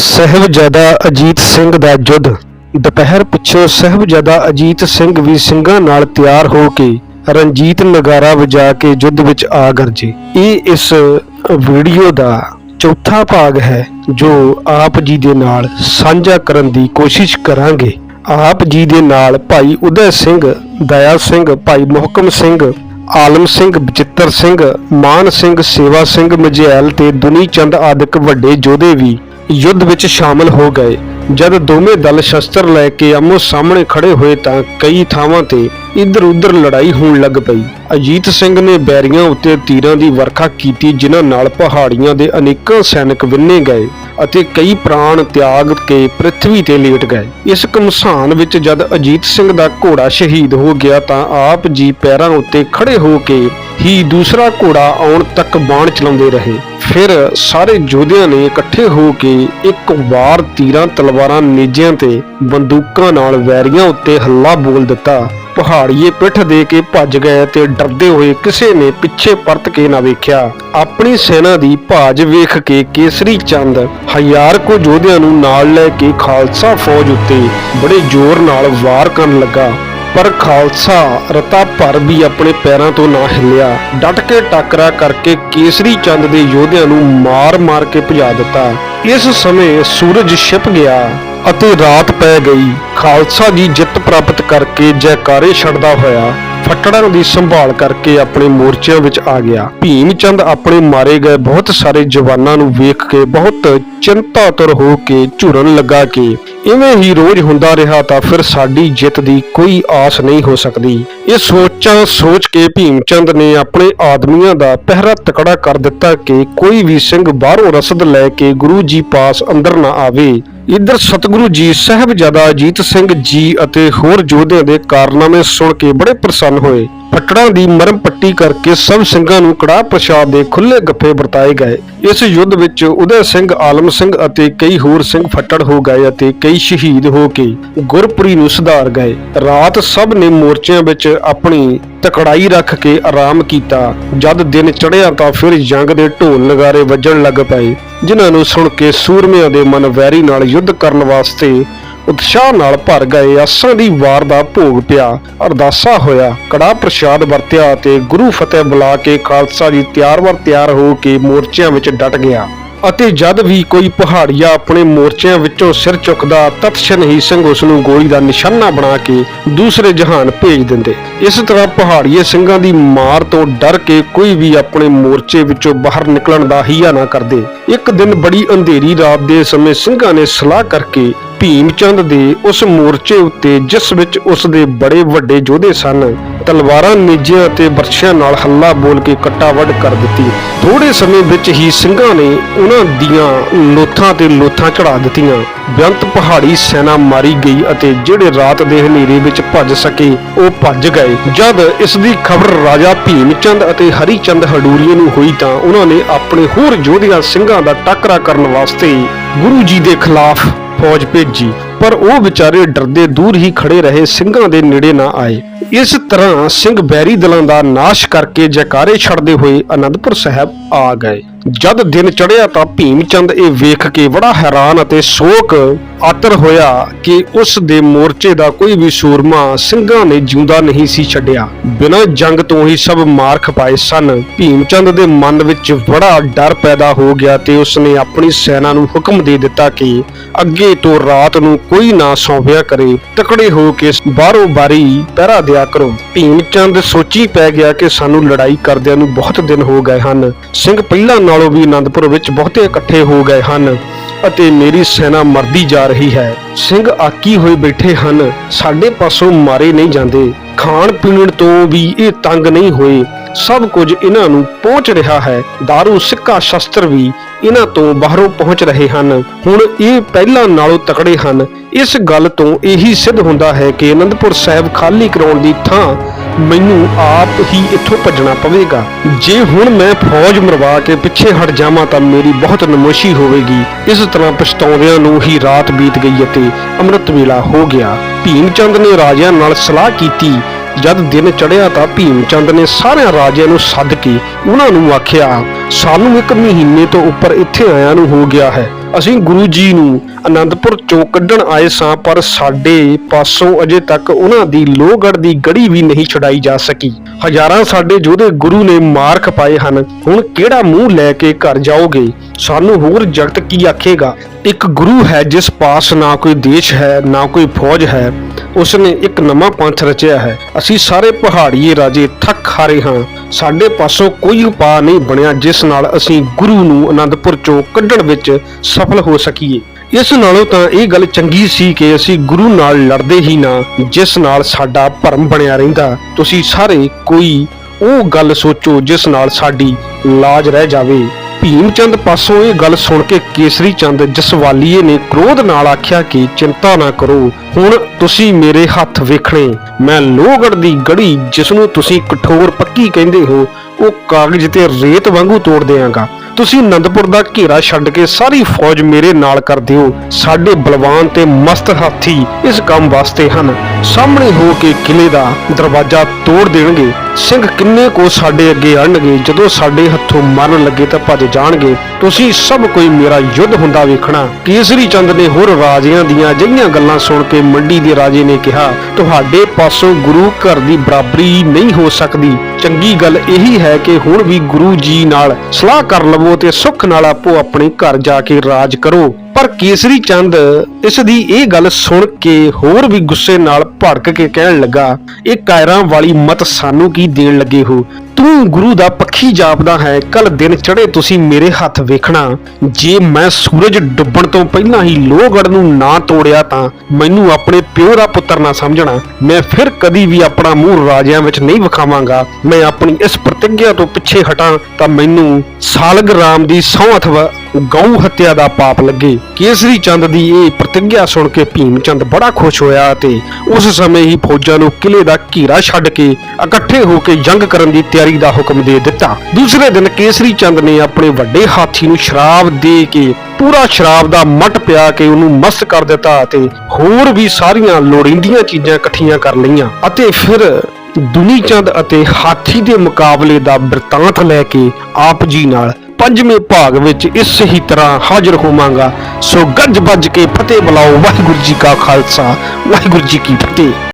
ਸਹਿਬਜ਼ਾਦਾ ਅਜੀਤ ਸਿੰਘ ਦਾ ਯੁੱਧ ਦੁਪਹਿਰ ਪਿੱਛੋਂ ਸਹਿਬਜ਼ਾਦਾ ਅਜੀਤ ਸਿੰਘ ਵੀ ਸਿੰਘਾਂ ਨਾਲ ਤਿਆਰ ਹੋ ਕੇ ਰਣਜੀਤ ਨਗਾਰਾ ਵਜਾ ਕੇ ਯੁੱਧ ਵਿੱਚ ਆ ਗਰਜੇ। ਇਹ ਇਸ ਵੀਡੀਓ ਦਾ ਚੌਥਾ ਭਾਗ ਹੈ, ਜੋ ਆਪ ਜੀ ਦੇ ਨਾਲ ਸਾਂਝਾ ਕਰਨ ਦੀ ਕੋਸ਼ਿਸ਼ ਕਰਾਂਗੇ। ਆਪ ਜੀ ਦੇ ਨਾਲ ਭਾਈ ਉਦੈ ਸਿੰਘ, ਦਇਆ ਸਿੰਘ, ਭਾਈ ਮੁਹਕਮ ਸਿੰਘ, ਆਲਮ ਸਿੰਘ, ਬਚਿੱਤਰ ਸਿੰਘ, ਮਾਨ ਸਿੰਘ, ਸੇਵਾ ਸਿੰਘ ਮਜੈਲ ਤੇ ਦੁਨੀ ਚੰਦ ਆਦਿਕ ਵੱਡੇ ਯੋਧੇ ਵੀ ਯੁੱਧ ਵਿੱਚ ਸ਼ਾਮਲ ਹੋ ਗਏ। ਜਦ ਦੋਵੇਂ ਦਲ ਸ਼ਸਤਰ ਲੈ ਕੇ ਆਮੋ ਸਾਹਮਣੇ ਖੜੇ ਹੋਏ ਤਾਂ ਕਈ ਥਾਵਾਂ ਤੇ ਇੱਧਰ ਉੱਧਰ ਲੜਾਈ ਹੋਣ ਲੱਗ ਪਈ। ਅਜੀਤ ਸਿੰਘ ਨੇ ਬੈਰੀਆਂ ਉੱਤੇ ਤੀਰਾਂ ਦੀ ਵਰਖਾ ਕੀਤੀ, ਜਿਨ੍ਹਾਂ ਨਾਲ ਪਹਾੜੀਆਂ ਦੇ ਅਨੇਕਾਂ ਸੈਨਿਕ ਵਿੰਨੇ ਗਏ ਅਤੇ ਕਈ ਪ੍ਰਾਣ ਤਿਆਗ ਕੇ ਪ੍ਰithvi ਤੇ ਲੇਟ ਗਏ। ਇਸ ਕਮਸਾਨ ਵਿੱਚ ਜਦ ਅਜੀਤ ਸਿੰਘ ਦਾ ਘੋੜਾ ਸ਼ਹੀਦ ਹੋ ਗਿਆ ਤਾਂ ਆਪ ਜੀ ਪੈਰਾਂ ਉੱਤੇ ਖੜੇ ਹੋ ਕੇ ਹੀ ਦੂਸਰਾ ਘੋੜਾ ਆਉਣ ਤੱਕ ਬਾਣ ਚਲਾਉਂਦੇ ਰਹੇ। ਫਿਰ ਸਾਰੇ ਯੋਧਿਆਂ ਨੇ ਇਕੱਠੇ ਹੋ ਕੇ ਇੱਕ ਵਾਰ ਤੀਰਾਂ ਤਲਵਾਰਾਂ ਨੇਜਿਆਂ ਤੇ ਬੰਦੂਕਾਂ ਨਾਲ ਵੈਰੀਆਂ ਉੱਤੇ ਹੱਲਾ ਬੋਲ ਦਿੱਤਾ। ਪਹਾੜੀਏ ਪਿੱਠ ਦੇ ਕੇ ਭੱਜ ਗਏ ਤੇ ਡਰਦੇ ਹੋਏ ਕਿਸੇ ਨੇ ਪਿੱਛੇ ਪਰਤ ਕੇ ਨਾ ਵੇਖਿਆ। ਆਪਣੀ ਸੈਨਾ ਦੀ ਭਾਜ ਵੇਖ ਕੇ ਕੇਸਰੀ ਚੰਦ ਹਜ਼ਾਰ ਕੋ ਯੋਧਿਆਂ ਨੂੰ ਨਾਲ ਲੈ ਕੇ ਖਾਲਸਾ ਫੌਜ ਉੱਤੇ ਬੜੇ ਜ਼ੋਰ ਨਾਲ ਵਾਰ ਕਰਨ ਲੱਗਾ। ਪਰ ਖਾਲਸਾ ਰਤਾ ਭਰ ਵੀ ਆਪਣੇ ਪੈਰਾਂ ਤੋਂ ਨਾ ਹਿੱਲਿਆ। ਡਟ ਕੇ ਟੱਕਰਾ ਕਰਕੇ ਕੇਸਰੀ ਚੰਦ ਦੇ ਯੋਧਿਆਂ ਨੂੰ ਮਾਰ-ਮਾਰ ਕੇ ਭਜਾ ਦਿੱਤਾ। ਇਸ ਸਮੇਂ ਸੂਰਜ ਛਿਪ ਗਿਆ ਅਤੇ ਰਾਤ ਪੈ ਗਈ। ਖਾਲਸਾ ਦੀ ਜਿੱਤ ਪ੍ਰਾਪਤ ਕਰਕੇ ਜੈਕਾਰੇ ਛੱਡਦਾ ਹੋਇਆ ਫੱਟੜਾਂ ਦੀ ਸੰਭਾਲ ਕਰਕੇ ਆਪਣੇ ਮੋਰਚਿਆਂ ਵਿੱਚ ਆ ਗਿਆ। ਭੀਮ ਚੰਦ ਆਪਣੇ ਮਾਰੇ ਗਏ ਬਹੁਤ ਸਾਰੇ ਜਵਾਨਾਂ ਨੂੰ ਵੇਖ ਕੇ ਬਹੁਤ ਚਿੰਤਾਤੁਰ ਹੋ ਕੇ ਝੁਰਨ ਲੱਗਾ ਕਿ ਇਵੇਂ ਹੀ ਰੋਜ਼ ਹੁੰਦਾ ਰਿਹਾ ਤਾਂ ਫਿਰ ਸਾਡੀ ਜਿੱਤ ਦੀ ਕੋਈ ਆਸ ਨਹੀਂ ਹੋ ਸਕਦੀ। ਇਹ ਸੋਚਾਂ ਸੋਚ ਕੇ ਭੀਮ ਚੰਦ ਨੇ ਆਪਣੇ ਆਦਮੀਆਂ ਦਾ ਪਹਿਰਾ ਤਕੜਾ ਕਰ ਦਿੱਤਾ ਕਿ ਕੋਈ ਵੀ ਸਿੰਘ ਬਾਹਰੋਂ ਰਸਦ ਲੈ ਕੇ ਗੁਰੂ ਜੀ ਪਾਸ ਅੰਦਰ ਨਾ ਆਵੇ। ਇੱਧਰ ਸਤਿਗੁਰੂ ਜੀ ਸਾਹਿਬਜ਼ਾਦਾ ਅਜੀਤ ਸਿੰਘ ਜੀ ਅਤੇ ਹੋਰ ਯੋਧਿਆਂ ਦੇ ਕਾਰਨਾਮੇ ਸੁਣ ਕੇ ਬੜੇ ਪ੍ਰਸੰਨ ਹੋਏ। ਪਟੜਾਂ ਦੀ ਮਰਮ ਪੱਟੀ ਕਰਕੇ ਸਭ ਸਿੰਘਾਂ ਨੂੰ ਕੜਾਹ ਪ੍ਰਸ਼ਾਦ ਦੇ ਖੁੱਲੇ ਗੱਫੇ ਵਰਤਾਏ ਗਏ। ਇਸ ਯੁੱਧ ਵਿੱਚ ਉਦੈ ਸਿੰਘ ਆਲਮ ਸਿੰਘ ਅਤੇ ਕਈ ਹੋਰ ਸਿੰਘ ਫੱਟੜ ਹੋ ਗਏ ਅਤੇ ਕਈ ਸ਼ਹੀਦ ਹੋ ਕੇ ਗੁਰਪੁਰੀ ਨੂੰ ਸੁਧਾਰ ਗਏ। ਰਾਤ ਸਭ ਨੇ ਮੋਰਚਿਆਂ ਵਿੱਚ ਆਪਣੀ ਤਕੜਾਈ ਰੱਖ ਕੇ ਆਰਾਮ ਕੀਤਾ। ਜਦ ਦਿਨ ਚੜ੍ਹਿਆ ਤਾਂ ਫਿਰ ਜੰਗ ਦੇ ਢੋਲ ਨਗਾਰੇ ਵੱਜਣ ਲੱਗ ਪਏ, ਜਿਨ੍ਹਾਂ ਨੂੰ ਸੁਣ ਕੇ ਸੂਰਮਿਆਂ ਦੇ ਮਨ ਵੈਰੀ ਨਾਲ ਯੁੱਧ ਕਰਨ ਵਾਸਤੇ ਉਤਸ਼ਾਹ ਨਾਲ ਭਰ ਗਏ। ਆਸਾਂ ਦੀ ਵਾਰ ਦਾ ਭੋਗ ਪਿਆ। ਅਰਦਾਸਾ ਹੋਇਆ। ਕੜਾ ਪ੍ਰਸ਼ਾਦ ਵਰਤਿਆ ਤੇ ਗੁਰੂ ਫਤਿਹ ਬੁਲਾ ਕੇ ਖਾਲਸਾ ਜੀ ਤਿਆਰ-ਵਰ ਤਿਆਰ ਹੋ ਕੇ ਮੋਰਚਿਆਂ ਵਿੱਚ ਡਟ ਗਿਆ। ਅਤੇ ਜਦ ਵੀ ਕੋਈ ਪਹਾੜੀਆ ਆਪਣੇ ਮੋਰਚਿਆਂ ਵਿੱਚੋਂ ਸਿਰ ਚੁੱਕਦਾ, ਤਤਸ਼ਨ ਹੀ ਸਿੰਘ ਉਸ ਨੂੰ ਗੋਲੀ ਦਾ ਨਿਸ਼ਾਨਾ ਬਣਾ ਕੇ ਦੂਸਰੇ ਜਹਾਨ ਭੇਜ ਦਿੰਦੇ। ਇਸ ਤਰ੍ਹਾਂ ਪਹਾੜੀਏ ਸਿੰਘਾਂ ਦੀ ਮਾਰ ਤੋਂ ਡਰ ਕੇ ਕੋਈ ਵੀ ਆਪਣੇ ਮੋਰਚੇ ਵਿੱਚੋਂ ਬਾਹਰ ਨਿਕਲਣ ਦਾ ਹੀਆ ਨਾ ਕਰਦੇ। ਇੱਕ ਦਿਨ ਬੜੀ ਅੰਧੇਰੀ ਰਾਤ ਦੇ ਸਮੇਂ ਸਿੰਘਾਂ ਨੇ ਸਲਾਹ ਕਰਕੇ ਭੀਮ ਚੰਦ ਦੇ ਉਸ ਮੋਰਚੇ ਉੱਤੇ, ਜਿਸ ਵਿੱਚ ਉਸ ਦੇ ਬੜੇ ਵੱਡੇ ਯੋਧੇ ਸਨ ਤਲਵਾਰਾਂ ਨੇਜਿਆਂ ਅਤੇ ਬਰਛਿਆਂ ਨਾਲ ਹੱਲਾ ਬੋਲ ਕੇ ਕੱਟਾ ਵੱਢ ਕਰ ਦਿੱਤੀ। ਥੋੜੇ ਸਮੇਂ ਵਿੱਚ ਹੀ ਸਿੰਘਾਂ ਨੇ ਉਹਨਾਂ ਦੀਆਂ ਲੋਥਾਂ ਤੇ ਲੋਥਾਂ ਚੜਾ ਦਿੱਤੀਆਂ। ਬੇਅੰਤ ਪਹਾੜੀ ਸੈਨਾ ਮਾਰੀ ਗਈ ਅਤੇ ਜਿਹੜੇ ਰਾਤ ਦੇ ਹਨੇਰੇ ਵਿੱਚ ਭੱਜ ਸਕੇ, ਉਹ ਭੱਜ ਗਏ। ਜਦ ਇਸ ਦੀ ਖਬਰ ਰਾਜਾ ਭੀਮ ਚੰਦ ਅਤੇ ਹਰੀ ਚੰਦ ਹਡੂਰੀਏ ਨੂੰ ਹੋਈ ਤਾਂ ਉਹਨਾਂ ਨੇ ਆਪਣੇ ਹੋਰ ਯੋਧਿਆਂ ਸਿੰਘਾਂ ਦਾ ਟੱਕਰਾ ਕਰਨ ਵਾਸਤੇ ਗੁਰੂ ਜੀ ਦੇ ਖਿਲਾਫ ਫੌਜ ਭੇਜੀ। ਪਰ ਉਹ ਵਿਚਾਰੇ ਡਰਦੇ ਦੂਰ ਹੀ ਖੜੇ ਰਹੇ, ਸਿੰਘਾਂ ਦੇ ਨੇੜੇ ਨਾ ਆਏ। ਇਸ ਤਰ੍ਹਾਂ ਸਿੰਘ ਬੈਰੀ ਦਲਾਂ ਦਾ ਨਾਸ਼ ਕਰਕੇ ਜੈਕਾਰੇ ਛੱਡਦੇ ਹੋਏ ਅਨੰਦਪੁਰ ਸਾਹਿਬ ਆ ਗਏ। ਜਦ ਦਿਨ ਚੜ੍ਹਿਆ ਤਾਂ ਭੀਮ ਚੰਦ ਇਹ ਵੇਖ ਕੇ ਬੜਾ ਹੈਰਾਨ ਅਤੇ ਸ਼ੋਕ ਆਤਰ ਹੋਇਆ ਕਿ ਉਸ ਦੇ ਮੋਰਚੇ ਦਾ ਕੋਈ ਵੀ ਸੂਰਮਾ ਸਿੰਘਾਂ ਨੇ ਜਿਉਂਦਾ ਨਹੀਂ ਸੀ ਛੱਡਿਆ। ਬਿਨਾਂ ਜੰਗ ਤੋਂ ਹੀ ਸਭ ਮਾਰ ਖਪਾਏ ਸਨ। ਭੀਮ ਚੰਦ ਦੇ ਮਨ ਵਿੱਚ ਬੜਾ ਡਰ ਪੈਦਾ ਹੋ ਗਿਆ ਤੇ ਉਸਨੇ ਆਪਣੀ ਸੈਨਾ ਨੂੰ ਹੁਕਮ ਦੇ ਦਿੱਤਾ ਕਿ ਅੱਗੇ ਤੋਂ ਰਾਤ ਨੂੰ ਕੋਈ ਨਾ ਸੌਂਪਿਆ ਕਰੇ। ਤਕੜੇ ਹੋ ਕੇ ਬਾਹਰੋਂ ਬਾਰੀ ਪਹਿਰਾ ਦਿਆ ਕਰੋ। ਭੀਮ ਚੰਦ ਸੋਚੀ ਪੈ ਗਿਆ ਕਿ ਸਾਨੂੰ ਲੜਾਈ ਕਰਦਿਆਂ ਨੂੰ ਬਹੁਤ ਦਿਨ ਹੋ ਗਏ ਹਨ। ਸਿੰਘ ਪਹਿਲਾਂ ਨਾਲੋਂ ਵੀ ਆਨੰਦਪੁਰ ਵਿੱਚ ਬਹੁਤੇ ਇਕੱਠੇ ਹੋ ਗਏ ਹਨ। ਅਤੇ ਮੇਰੀ ਸੈਨਾ ਮਰਦੀ ਜਾ ਰਹੀ ਹੈ। ਸਿੰਘ ਆਕੀ ਹੋਏ ਬੈਠੇ ਹਨ। ਸਾਡੇ ਪਾਸੋਂ ਮਾਰੇ ਨਹੀਂ ਜਾਂਦੇ। ਖਾਣ ਪੀਣ ਤੋਂ ਵੀ ਇਹ ਤੰਗ ਨਹੀਂ ਹੋਏ। ਸਭ ਕੁਝ ਇਹਨਾਂ ਨੂੰ ਪਹੁੰਚ ਰਿਹਾ ਹੈ। दारू ਸਿੱਕਾ, ਸ਼ਸਤਰ ਵੀ ਇਹਨਾਂ ਤੋਂ ਬਾਹਰੋਂ ਪਹੁੰਚ ਰਹੇ ਹਨ। ਹੁਣ ਇਹ ਪਹਿਲਾਂ ਨਾਲੋਂ ਤਕੜੇ ਹਨ। ਇਸ ਗੱਲ ਤੋਂ ਇਹੀ ਸਿੱਧ ਹੁੰਦਾ ਹੈ ਕਿ ਅਨੰਦਪੁਰ ਸਾਹਿਬ ਖਾਲੀ ਕਰਾਉਣ ਦੀ ਥਾਂ ਮੈਨੂੰ ਆਪ ਹੀ ਇੱਥੋਂ ਭੱਜਣਾ ਪਵੇਗਾ। ਜੇ ਹੁਣ ਮੈਂ ਫੌਜ ਮਰਵਾ ਕੇ ਪਿੱਛੇ ਹਟ ਜਾਵਾਂ ਤਾਂ ਮੇਰੀ ਬਹੁਤ ਨਮੋਸ਼ੀ ਹੋਵੇਗੀ। ਇਸ ਤਰ੍ਹਾਂ ਪਛਤਾਉਂਦਿਆਂ ਨੂੰ ਹੀ ਰਾਤ ਬੀਤ ਗਈ ਅਤੇ ਅੰਮ੍ਰਿਤ ਵੇਲਾ ਹੋ ਗਿਆ। ਭੀਮ ਚੰਦ ਨੇ ਰਾਜਿਆਂ ਨਾਲ ਸਲਾਹ ਕੀਤੀ। ਜਦ ਦਿਨ ਚੜ੍ਹਿਆ ਤਾਂ ਭੀਮ ਚੰਦ ਨੇ ਸਾਰਿਆਂ ਰਾਜਿਆਂ ਨੂੰ ਸੱਦ ਕੇ ਉਹਨਾਂ ਨੂੰ ਆਖਿਆ, ਸਾਨੂੰ ਇੱਕ ਮਹੀਨੇ ਤੋਂ ਉੱਪਰ ਇੱਥੇ ਆਇਆਂ ਨੂੰ ਹੋ ਗਿਆ ਹੈ। ਅਸੀਂ ਗੁਰੂ ਜੀ ਨੂੰ ਆਨੰਦਪੁਰ ਚੋਂ ਕੱਢਣ ਆਏ ਸਾਂ, ਪਰ ਸਾਡੇ ਪਾਸੋਂ ਅਜੇ ਤੱਕ ਉਹਨਾਂ ਦੀ ਲੋਹਗੜ੍ਹ ਦੀ ਗੜੀ ਵੀ ਨਹੀਂ ਛੁਡਾਈ ਜਾ ਸਕੀ। ਹਜ਼ਾਰਾਂ ਸਾਡੇ ਯੋਧੇ ਗੁਰੂ ਨੇ ਮਾਰ ਖਪਾਏ ਹਨ। ਹੁਣ ਕਿਹੜਾ ਮੂੰਹ ਲੈ ਕੇ ਘਰ ਜਾਓਗੇ? ਸਾਨੂੰ ਹੋਰ ਜਗਤ ਕੀ ਆਖੇਗਾ? ਇੱਕ ਗੁਰੂ ਹੈ ਜਿਸ ਪਾਸ ਨਾ ਕੋਈ ਦੇਸ਼ ਹੈ, ਨਾ ਕੋਈ ਫੌਜ ਹੈ। ਉਸਨੇ ਇੱਕ ਨਵਾਂ ਪੰਥ ਰਚਿਆ ਹੈ। ਅਸੀਂ ਸਾਰੇ ਪਹਾੜੀਏ ਰਾਜੇ ਥੱਕ ਹਾਰੇ ਹਾਂ। ਸਾਡੇ ਪਾਸੋਂ ਕੋਈ ਉਪਾਅ ਨਹੀਂ ਬਣਿਆ ਜਿਸ ਨਾਲ ਅਸੀਂ ਗੁਰੂ ਨੂੰ ਅਨੰਦਪੁਰ ਚੋਂ ਕੱਢਣ ਵਿੱਚ ਸਫਲ ਹੋ ਸਕੀਏ। ਇਸ ਨਾਲੋਂ ਤਾਂ ਇਹ ਗੱਲ ਚੰਗੀ ਸੀ ਕਿ ਅਸੀਂ ਗੁਰੂ ਨਾਲ ਲੜਦੇ ਹੀ ਨਾ, ਜਿਸ ਨਾਲ ਸਾਡਾ ਭਰਮ ਬਣਿਆ ਰਹਿੰਦਾ। ਤੁਸੀਂ ਸਾਰੇ ਕੋਈ ਉਹ ਗੱਲ ਸੋਚੋ ਜਿਸ ਨਾਲ ਸਾਡੀ ਲਾਜ ਰਹਿ ਜਾਵੇ। ਭੀਮ ਚੰਦ ਪਾਸੋਂ ਇਹ ਗੱਲ ਸੁਣ ਕੇ ਕੇਸਰੀ ਚੰਦ ਜਸਵਾਲੀਏ ਨੇ ਕ੍ਰੋਧ ਨਾਲ ਆਖਿਆ ਕਿ ਚਿੰਤਾ ਨਾ ਕਰੋ, ਹੁਣ ਤੁਸੀਂ ਮੇਰੇ ਹੱਥ ਵੇਖਣੇ। ਮੈਂ ਲੋਹਗੜ੍ਹ ਦੀ ਗੜੀ ਜਿਸ ਨੂੰ ਤੁਸੀਂ ਕਠੋਰ ਪੱਕੀ ਕਹਿੰਦੇ ਹੋ, ਉਹ ਕਾਗਜ਼ ਤੇ ਰੇਤ ਵਾਂਗੂ ਤੋੜ ਦਿਆਂਗਾ। ਤੁਸੀਂ ਆਨੰਦਪੁਰ ਦਾ ਘੇਰਾ ਛੱਡ ਕੇ ਸਾਰੀ ਫੌਜ ਮੇਰੇ ਨਾਲ ਕਰ ਦਿਓ। ਸਾਡੇ ਬਲਵਾਨ ਤੇ ਮਸਤ ਹਾਥੀ ਇਸ ਕੰਮ ਵਾਸਤੇ ਹਨ। ਸਾਹਮਣੇ ਹੋ ਕੇ ਕਿਲੇ ਦਾ ਦਰਵਾਜ਼ਾ ਤੋੜ ਦੇਣਗੇ। ਸਿੰਘ ਕਿੰਨੇ ਕੋ ਸਾਡੇ ਅੱਗੇ ਆਣਗੇ ਜਦੋਂ ਸਾਡੇ ਹੱਥੋਂ ਮਰਨ ਲੱਗੇ ਤਾਂ ਭੱਜ ਜਾਣਗੇ। ਤੁਸੀਂ ਸਭ ਕੋਈ ਮੇਰਾ ਯੁੱਧ ਹੁੰਦਾ ਵੇਖਣਾ। ਕੇਸਰੀ ਚੰਦ ਨੇ ਹੋਰ ਰਾਜਿਆਂ ਦੀਆਂ ਅਜਿਹੀਆਂ ਗੱਲਾਂ ਸੁਣ ਕੇ ਮੰਡੀ ਦੇ ਰਾਜੇ ਨੇ ਕਿਹਾ, ਤੁਹਾਡੇ ਪਾਸੋਂ ਗੁਰੂ ਘਰ ਦੀ ਬਰਾਬਰੀ ਨਹੀਂ ਹੋ ਸਕਦੀ। ਚੰਗੀ ਗੱਲ ਇਹੀ ਹੈ ਕਿ ਹੁਣ ਵੀ ਗੁਰੂ ਜੀ ਨਾਲ ਸਲਾਹ ਕਰ ਲਵੋ ਤੇ ਸੁੱਖ ਨਾਲ ਆਪੋ ਆਪਣੇ ਘਰ ਜਾ ਕੇ ਰਾਜ ਕਰੋ। ਪਰ ਕੇਸਰੀ ਚੰਦ ਇਸ ਦੀ ਇਹ ਗੱਲ ਸੁਣ ਕੇ ਹੋਰ ਵੀ ਗੁੱਸੇ ਨਾਲ ਭੜਕ ਕੇ ਕਹਿਣ ਲੱਗਾ, ਇਹ ਕਾਇਰਾਂ ਵਾਲੀ ਮਤ ਸਾਨੂੰ ਕੀ ਦੇਣ ਲੱਗੇ ਹੋ? ਤੂੰ ਗੁਰੂ ਦਾ ਪੱਖੀ ਜਾਪਦਾ ਹੈ ਕੱਲ ਦਿਨ ਚੜੇ ਤੁਸੀਂ ਮੇਰੇ ਹੱਥ ਵੇਖਣਾ। ਜੇ ਮੈਂ ਸੂਰਜ ਡੁੱਬਣ ਤੋਂ ਪਹਿਲਾਂ ਹੀ ਲੋਹਗੜ ਨੂੰ ਨਾ ਤੋੜਿਆ ਤਾਂ ਮੈਨੂੰ ਆਪਣੇ ਪਿਓ ਦਾ ਪੁੱਤਰ ਨਾ ਸਮਝਣਾ। ਮੈਂ ਫਿਰ ਕਦੀ ਵੀ ਆਪਣਾ ਮੂੰਹ ਰਾਜਿਆਂ ਵਿੱਚ ਨਹੀਂ ਵਿਖਾਵਾਂਗਾ। ਮੈਂ ਆਪਣੀ ਇਸ ਪ੍ਰਤਿੱਗਿਆ ਤੋਂ ਪਿੱਛੇ ਹਟਾਂ ਤਾਂ ਮੈਨੂੰ ਸਾਲਗ ਰਾਮ ਦੀ ਸਹੁੰ ਅਥਵਾ ਗਊ ਹੱਤਿਆ ਦਾ ਪਾਪ ਲੱਗੇ। ਕੇਸਰੀ ਚੰਦ ਦੀ ਇਹ ਪ੍ਰਤਿੱਗਿਆ ਸੁਣ ਕੇ ਭੀਮ ਚੰਦ ਬੜਾ ਖੁਸ਼ ਹੋਇਆ ਤੇ ਉਸ ਸਮੇਂ ਹੀ ਫੌਜਾਂ ਨੂੰ ਕਿਲੇ ਦਾ ਘੇਰਾ ਛੱਡ ਕੇ ਇਕੱਠੇ ਹੋ ਕੇ ਜੰਗ ਕਰਨ ਦੀ ਤਿਆਰੀ ਦਾ ਹੁਕਮ ਦੇ ਦਿੱਤਾ। ਦੂਸਰੇ ਦਿਨ ਕੇਸਰੀ ਚੰਦ ਨੇ ਆਪਣੇ ਵੱਡੇ ਹਾਥੀ ਨੂੰ ਸ਼ਰਾਬ ਦੇ ਕੇ ਪੂਰਾ ਸ਼ਰਾਬ ਦਾ ਮਟ ਪਿਆ ਕੇ ਉਹਨੂੰ ਮਸਤ ਕਰ ਦਿੱਤਾ ਅਤੇ ਹੋਰ ਵੀ ਸਾਰੀਆਂ ਲੋੜੀਂਦੀਆਂ ਚੀਜ਼ਾਂ ਇਕੱਠੀਆਂ ਕਰ ਲਈਆਂ ਅਤੇ ਫਿਰ ਦੁਨੀ ਚੰਦ ਅਤੇ ਹਾਥੀ ਦੇ ਮੁਕਾਬਲੇ ਦਾ ਬਿਰਤਾਂਤ ਲੈ ਕੇ ਆਪ ਜੀ ਨਾਲ ਪੰਜਵੇਂ ਭਾਗ ਵਿੱਚ ਇਸ ਹੀ ਤਰ੍ਹਾਂ ਹਾਜ਼ਰ ਹੋਵਾਂਗਾ। ਸੋ ਗੱਜ ਵੱਜ ਕੇ ਫਤਿਹ ਬੁਲਾਓ, ਵਾਹਿਗੁਰੂ ਜੀ ਕਾ ਖਾਲਸਾ, ਵਾਹਿਗੁਰੂ ਜੀ ਕੀ ਫਤਿਹ।